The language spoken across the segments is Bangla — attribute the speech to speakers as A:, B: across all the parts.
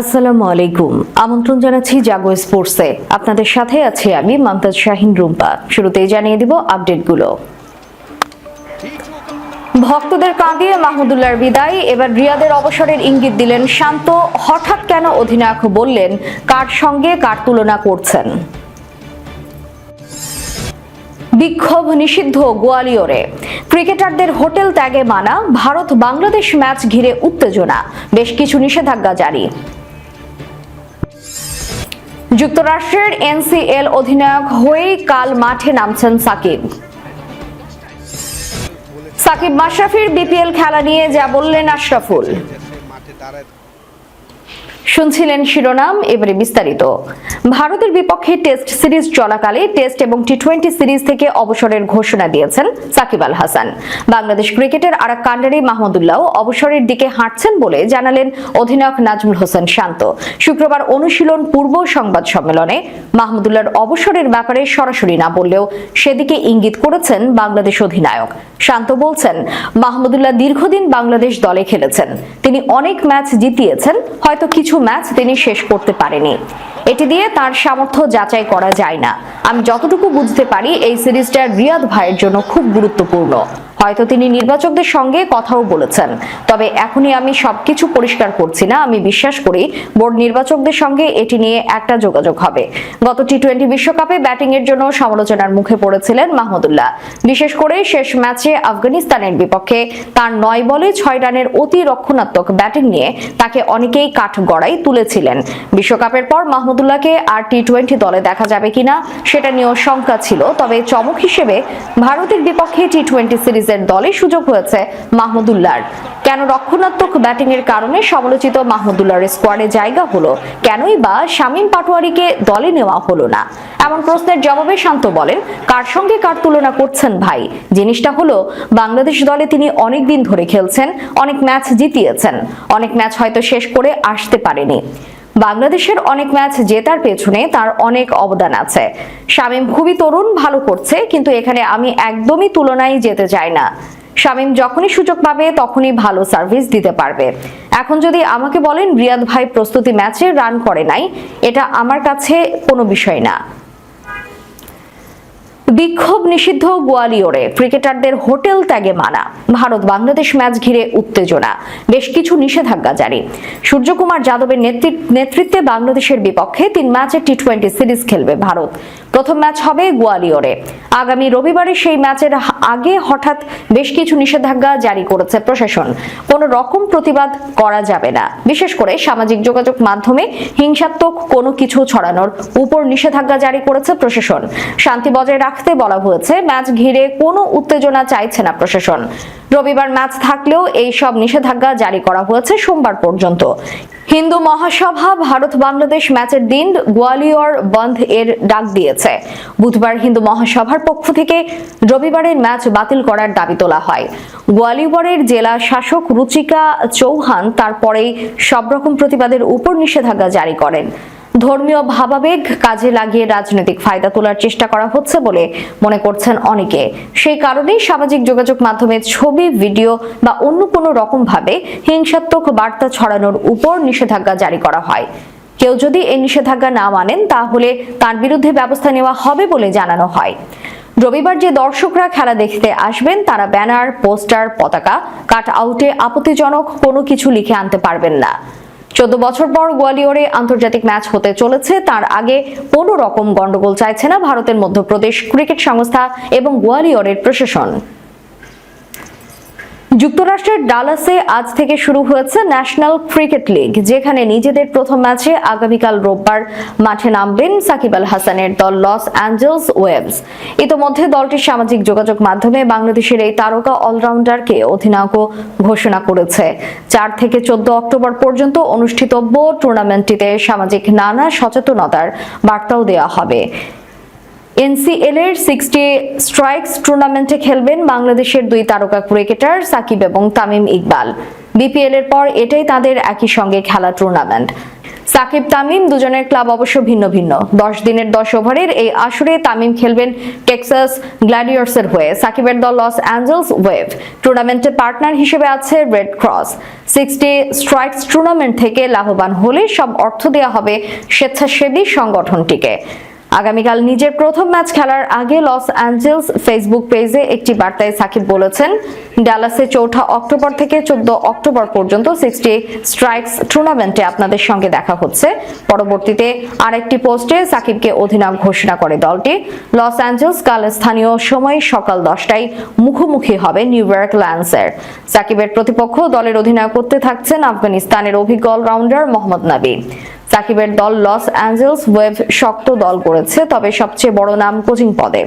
A: আসসালামু আলাইকুম। আমন্ত্রণ জানাচ্ছি জাগো স্পোর্টসে। আপনাদের সাথে আছি আমি মমতাজ শাহিন রুম্পা। শুরুতেই জানিয়ে দিব আপডেটগুলো। ভক্তদের কাঁদিয়ে মাহমুদুল্লাহর বিদায়। এবার রিয়াদের অবসরের ইঙ্গিত দিলেন শান্ত। হঠাৎ কেন অধিনায়ক বললেন, কার সঙ্গে কার তুলনা করছেন? বিক্ষোভ নিষিদ্ধ গোয়ালিয়রে। ক্রিকেটারদের হোটেল ত্যাগে মানা ভারত বাংলাদেশ ম্যাচ ঘিরে উত্তেজনা। বেশ কিছু নিষেধাজ্ঞা জারি। যুক্তরাষ্ট্রের এনসিএল অধিনায়ক হয়েই কাল মাঠে নামছেন সাকিব। সাকিব মাশরাফির বিপিএল খেলা নিয়ে যা বললেন আশরাফুল। শুনছিলেন শিরোনাম, এবারে বিস্তারিত। ভারতের বিপক্ষে টেস্ট সিরিজ চলাকালে টেস্ট এবং টি টোয়েন্টি সিরিজ থেকে অবসরের ঘোষণা দিয়েছেন সাকিব আল হাসান। বাংলাদেশ ক্রিকেটের আরেক কাণ্ডারি মাহমুদুল্লাহ অবসরের দিকে হাঁটছেন বলে জানালেন অধিনায়ক নাজমুল হোসেন শান্ত। শুক্রবার অনুশীলন পূর্ব সংবাদ সম্মেলনে মাহমুদুল্লাহর অবসরের ব্যাপারে সরাসরি না বললেও সেদিকে ইঙ্গিত করেছেন বাংলাদেশ অধিনায়ক। শান্ত বলছেন, মাহমুদুল্লাহ দীর্ঘদিন বাংলাদেশ দলে খেলেছেন। তিনি অনেক ম্যাচ জিতিয়েছেন, হয়তো কিছু ম্যাচ তিনি শেষ করতে পারেনি। এটি দিয়ে তার সামর্থ্য যাচাই করা যায় না। আমি যতটুকু বুঝতে পারি, এই সিরিজটা রিয়াদ ভাইয়ের জন্য খুব গুরুত্বপূর্ণ। হয়তো তিনি নির্বাচকদের সঙ্গে কথাও বলেছেন। তবে এখনই আমি সবকিছু পরিষ্কার করছি না, আমি বিশ্বাস করি বোর্ড নির্বাচকদের সঙ্গে এটি নিয়ে একটা যোগাযোগ হবে। গত টি টোয়েন্টি বিশ্বকাপে ব্যাটিং এর জন্য সমালোচনার মুখে পড়েছিলেন মাহমুদুল্লাহ বিশেষ করে শেষ ম্যাচে আফগানিস্তানের বিপক্ষে তার নয় বলে ছয় রানের অতি রক্ষণাত্মক ব্যাটিং নিয়ে তাকে অনেকেই কাঠ গড়াই তুলেছিলেন। বিশ্বকাপের পর মাহমুদুল্লাহকে আর টি টোয়েন্টি দলে দেখা যাবে কিনা সেটা নিয়েও শঙ্কা ছিল, তবে চমক হিসেবে ভারতের বিপক্ষে টি টোয়েন্টি সিরিজের দলে সুযোগ হয়েছে মাহমুদুল্লাহর। কেন রক্ষণাত্মক ব্যাটিং এর কারণে সমালোচিত মাহমুদুল্লাহর স্কোয়াডে জায়গা হলো? কেনই বা শামীম পাটোয়ারিকে দলে নেওয়া হলো না? এমন প্রশ্নের জবাবে শান্ত বলেন, কার সঙ্গে কার তুলনা করছেন ভাই? জিনিসটা হলো, বাংলাদেশ দলে তিনি অনেক দিন ধরে খেলছেন, অনেক ম্যাচ জিতিয়েছেন। অনেক ম্যাচ হয়তো শেষ করে আসতে পারেনি। বাংলাদেশের অনেক ম্যাচ জেতার পেছনে তার অনেক অবদান আছে। শামীম খুবই তরুণ, ভালো করছে, কিন্তু এখানে আমি একদমই তুলনায় যেতে চাই না। শামীম যখনই সুযোগ পাবে, তখনই ভালো সার্ভিস দিতে পারবে। এখন যদি আমাকে বলেন, রিয়াদ ভাই প্রস্তুতি ম্যাচে রান করে নাই, এটা আমার কাছে কোনো বিষয় না। বিক্ষোভ নিষিদ্ধ গোয়ালিয়রে। ক্রিকেটারদের হোটেল ত্যাগে মানা। ভারত বাংলাদেশ ম্যাচ ঘিরে উত্তেজনা। বেশ কিছু নিষেধাজ্ঞা জারি। সূর্যকুমার যাদবের নেতৃ- নেতৃত্বে বাংলাদেশের বিপক্ষে তিন ম্যাচের টি টোয়েন্টি সিরিজ খেলবে ভারত। প্রথম ম্যাচ হবে গোয়ালিয়রে। আগামী রবিবারে সেই ম্যাচের আগে হঠাৎ বেশ কিছু নিষেধাজ্ঞা জারি করেছে প্রশাসন। কোন রকম প্রতিবাদ করা যাবে না। বিশেষ করে সামাজিক যোগাযোগ মাধ্যমে হিংসাত্মক কোনো কিছু ছড়ানোর উপর নিষেধাজ্ঞা জারি করেছে প্রশাসন। শান্তি বজায় রাখতে বলা হয়েছে, ম্যাচ ঘিরে কোনো উত্তেজনা চাইছে না প্রশাসন। রবিবার ম্যাচ থাকলেও এই সব নিষেধাজ্ঞা জারি করা হয়েছে সোমবার পর্যন্ত। হিন্দু মহাসভা ভারত বাংলাদেশ ম্যাচের দিন গোয়ালিয়র বন্ধ এর ডাক দিয়েছে। বুধবার হিন্দু মহাসভার পক্ষ থেকে রবিবারের ম্যাচ বাতিল করার দাবি তোলা হয়। গোয়ালিয়রের জেলা শাসক রুচিকা চৌহান তারপরেই সব রকম প্রতিবাদের উপর নিষেধাজ্ঞা জারি করেন। ধর্মীয় ভাবাবেগ কাজে লাগিয়ে রাজনৈতিক ফায়দা তোলার চেষ্টা করা হচ্ছে বলে মনে করছেন অনেকে। সেই কারণেই সামাজিক যোগাযোগ মাধ্যমে ছবি, ভিডিও বা অন্য কোনো রকম ভাবে হিংসাত্মক বার্তা ছড়ানোর উপর নিষেধাজ্ঞা জারি করা হয়। কেউ যদি এই নিষেধাজ্ঞা না মানেন, তাহলে তার বিরুদ্ধে ব্যবস্থা নেওয়া হবে বলে জানানো হয়। রবিবার যে দর্শকরা খেলা দেখতে আসবেন, তারা ব্যানার, পোস্টার, পতাকা, কাট আউটে আপত্তিজনক কোনো কিছু লিখে আনতে পারবেন না। চোদ্দ বছর পর গোয়ালিয়রে আন্তর্জাতিক ম্যাচ হতে চলেছে। তার আগে কোনো রকম গন্ডগোল চাইছে না ভারতের মধ্যপ্রদেশ ক্রিকেট সংস্থা এবং গোয়ালিয়রের প্রশাসন। যুক্তরাষ্ট্রের ডালাসে আজ থেকে শুরু হয়েছে ন্যাশনাল ক্রিকেট লিগ, যেখানে নিজেদের প্রথম ম্যাচে আগামীকাল রোববার মাঠে নামবেন সাকিব আল হাসানের দল লস অ্যাঞ্জেলস ওয়েবস ইতোমধ্যে দলটির সামাজিক যোগাযোগ মাধ্যমে বাংলাদেশের এই তারকা অলরাউন্ডারকে অধিনায়ক ঘোষণা করেছে। চার থেকে চোদ্দ অক্টোবর পর্যন্ত অনুষ্ঠিতব্য টুর্নামেন্টটিতে সামাজিক নানা সচেতনতার বার্তাও দেওয়া হবে। এনসিএল এর সিক্সটি স্ট্রাইকস টুর্নামেন্টে খেলবেন বাংলাদেশের দুই তারকা ক্রিকেটার সাকিব এবং তামিম ইকবাল। বিপিএল এর পর এটাই তাদের একই সঙ্গে খেলা টুর্নামেন্ট। সাকিব, তামিম দুজনের ক্লাব অবশ্য ভিন্ন ভিন্ন। দশ দিনের দশ ওভারের এই আসরে তামিম খেলবেন টেক্সাস গ্ল্যাডিয়ার্সের হয়ে, সাকিবের দল লস অ্যাঞ্জেলস ওয়েভ। টুর্নামেন্টের পার্টনার হিসেবে আছে Red Cross. Sixty strikes tournament থেকে লাভবান হলে সব অর্থ দেওয়া হবে স্বেচ্ছাসেবী সংগঠনটিকে। আগামীকাল নিজের প্রথম ম্যাচ খেলার আগে লস অ্যাঞ্জেলস ফেসবুক পেজে একটি বার্তায় সাকিব বলেছেন, ডালাসে চৌঠা অক্টোবর থেকে চোদ্দ অক্টোবর পর্যন্ত সিক্সটি স্ট্রাইকস টুর্নামেন্টে আপনাদের সঙ্গে দেখা হচ্ছে। পরবর্তীতে আরেকটি পোস্টে সাকিবকে অধিনায়ক ঘোষণা করে দলটি। লস অ্যাঞ্জেলস কাল স্থানীয় সময় সকাল দশটায় মুখোমুখি হবে নিউ ইয়র্ক লায়ন্সের সাকিবের প্রতিপক্ষ দলের অধিনায়ক করতে থাকছেন আফগানিস্তানের অভিজ্ঞ অলরাউন্ডার মোহাম্মদ নাবি সাকিবের দল লস অ্যাঞ্জেলস ওয়েভ শক্ত দল করেছে, তবে সবচেয়ে বড় নাম কোচিং পদে।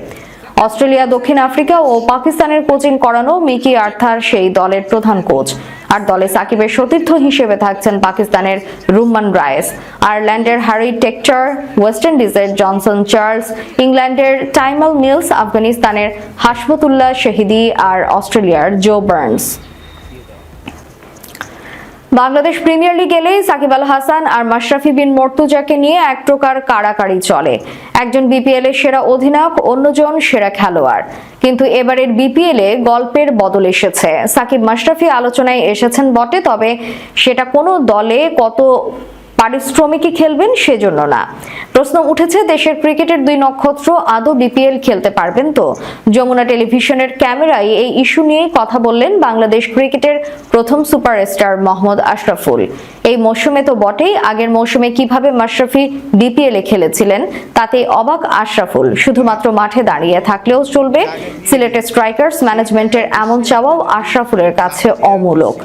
A: অস্ট্রেলিয়া, দক্ষিণ আফ্রিকা ও পাকিস্তানের কোচিং করানো মিকি আর্থার সেই দলের প্রধান কোচ। আর দলে সাকিবের সতীর্থ হিসেবে থাকছেন পাকিস্তানের রুম্মান রায়েস। আয়ারল্যান্ডের হ্যারি টেকচার, ওয়েস্ট ইন্ডিজের জনসন চার্লস, ইংল্যান্ডের টাইমাল মিলস, আফগানিস্তানের হাসমতুল্লাহ শহীদি আর অস্ট্রেলিয়ার Joe Burns. Bangladesh premier league এলেই সাকিব আল হাসান আর মাশরাফি বিন মর্তুজাকে নিয়ে এক প্রকার কাড়াকাড়ি চলে। একজন বিপিএল এর সেরা অধিনায়ক, অন্যজন সেরা খেলোয়াড়। কিন্তু এবারের বিপিএল এ গল্পের বদল এসেছে। সাকিব মাশরাফি আলোচনায় এসেছেন বটে, তবে সেটা কোনো দলে কত পারিশ্রমিকই খেলবেন সেজন্য না। প্রশ্ন উঠেছে, দেশের ক্রিকেটের দুই নক্ষত্র আদৌ বিপিএল খেলতে পারবেন তো? যমুনা টেলিভিশনের ক্যামেরায় এই ইস্যু নিয়েই কথা বললেন বাংলাদেশ ক্রিকেটের প্রথম সুপারস্টার মোহাম্মদ আশরাফুল। এই মৌসুমে তো বটেই, আগের মৌসুমে কীভাবে মাশরাফি বিপিএল এ খেলেছিলেন, তাতে অবাক আশরাফুল। শুধুমাত্র মাঠে দাঁড়িয়ে থাকলেও চলবে। সিলেটের স্ট্রাইকার্স ম্যানেজমেন্টের এমন চাওয়াও আশরাফুলের কাছে অমূলক।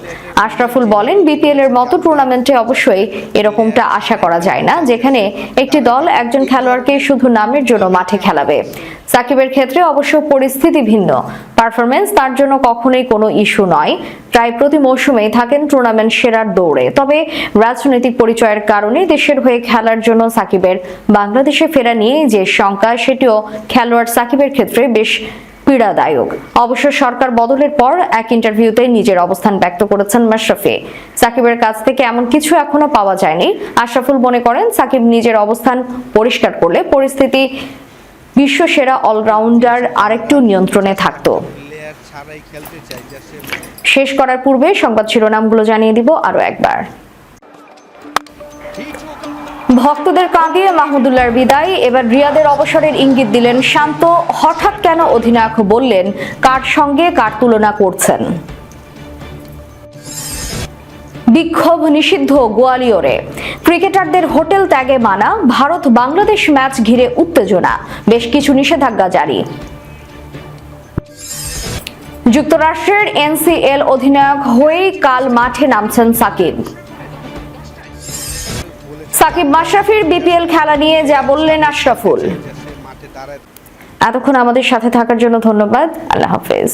A: আশরাফুল বলেন, বিপিএল এর মতো টুর্নামেন্টে অবশ্যই এরকমটা আশা করা যায় না, যেখানে একটি দল একজন খেলোয়াড়কে শুধু নামের জন্য মাঠে খেলাবে। সাকিবের ক্ষেত্রে অবশ্য পরিস্থিতি ভিন্ন। পারফরমেন্স তার জন্য কখনোই কোনো ইস্যু নয়। প্রায় প্রতি মৌসুমেই থাকেন টুর্নামেন্ট সেরার দৌড়ে। তবে রাজনৈতিক পরিচয়ের কারণে দেশের হয়ে খেলার জন্য সাকিবের বাংলাদেশে ফেরা নিয়ে যে শঙ্কা, সেটিও খেলোয়াড় সাকিবের ক্ষেত্রে বেশ পীড়াদায়ক। অবশ্য সরকার বদলের পর এক ইন্টারভিউতে নিজের অবস্থান ব্যক্ত করেছেন মাশরাফি। সাকিবের কাছ থেকে এমন কিছু এখনও পাওয়া যায়নি। আশরাফুল মনে করেন, সাকিব নিজের অবস্থান পরিষ্কার করলে পরিস্থিতি বিশ্ব সেরা অলরাউন্ডার আরেকটু নিয়ন্ত্রণে থাকতো। শেষ করার পূর্বে সংবাদ শিরোনামগুলো জানিয়ে দিব আরও একবার। ভক্তদের কাঁদিয়ে মাহমুদুল্লাহর বিদায়। এবার রিয়াদের অবসরের ইঙ্গিত দিলেন শান্ত। হঠাৎ কেন অধিনায়ক বললেন, কার সঙ্গে কার তুলনা করছেন? বিক্ষোভ নিষিদ্ধ গোয়ালিয়রে। ক্রিকেটারদের হোটেল ত্যাগে মানা ভারত বাংলাদেশ ম্যাচ ঘিরে উত্তেজনা। বেশ কিছু নিষেধাজ্ঞা জারি। যুক্তরাষ্ট্রের এনসিএল অধিনায়ক হয়েই কাল মাঠে নামছেন সাকিব। সাকিব মাশরাফির বিপিএল খেলা নিয়ে যা বললেন আশরাফুল। এতক্ষণ আমাদের সাথে থাকার জন্য ধন্যবাদ। আল্লাহ হাফেজ।